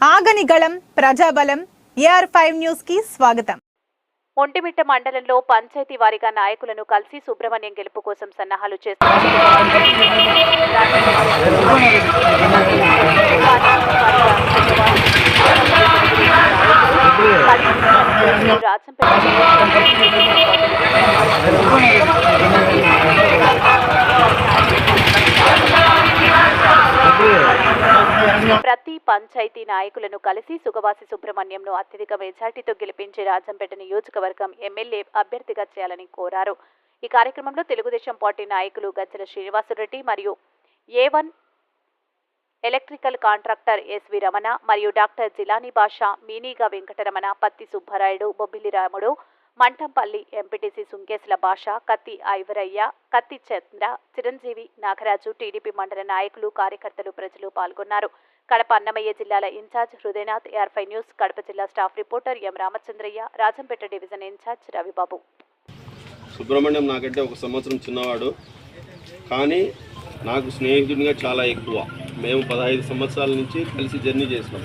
ఆగని గళం ప్రజాబలం AR five న్యూస్కి స్వాగతం. ఒంటిమిట్ట మండలంలో పంచాయతీ వారీగా నాయకులను కలిసి సుబ్రహ్మణ్యం గెలుపు కోసం సన్నాహాలు చేస్తున్నారు ప్రతి పంచాయతీ నాయకులను కలిసి సుగవాసి సుబ్రహ్మణ్యంను అత్యధిక మెజార్టీతో గెలిపించి రాజంపేట నియోజకవర్గం ఎమ్మెల్యే అభ్యర్థిగా చేయాలని కోరారు. ఈ కార్యక్రమంలో తెలుగుదేశం పార్టీ నాయకులు గజ్జల శ్రీనివాసరెడ్డి మరియు A one electrical contractor SV Ramana మరియు డాక్టర్ జిలానీ బాషా మీనీగా వెంకటరమణ పత్తి సుబ్బరాయుడు బొబ్బిలి రాముడు మంటంపల్లి ఎంపీటీసీ సుంకేసుల భాష కత్తి ఐవరయ్య కత్తి చంద్ర చిరంజీవి నాగరాజు టీడీపీ మండల నాయకులు కార్యకర్తలు ప్రజలు పాల్గొన్నారు. కడప అన్నమయ్య జిల్లాల ఇన్ఛార్జ్ హృదయనాథ్ ఏఆర్ఫై న్యూస్ కడప జిల్లా staff reporter M Ramachandraiah Rajampet division in charge Ravibabu. Subrahmanyam నాకంటే ఒక సంవత్సరం చిన్నవాడు. కానీ నాకు స్నేహితుడిగా చాలా ఎక్కువ. మేము పదహైదు సంవత్సరాల నుంచి కలిసి జర్నీ చేసినాం.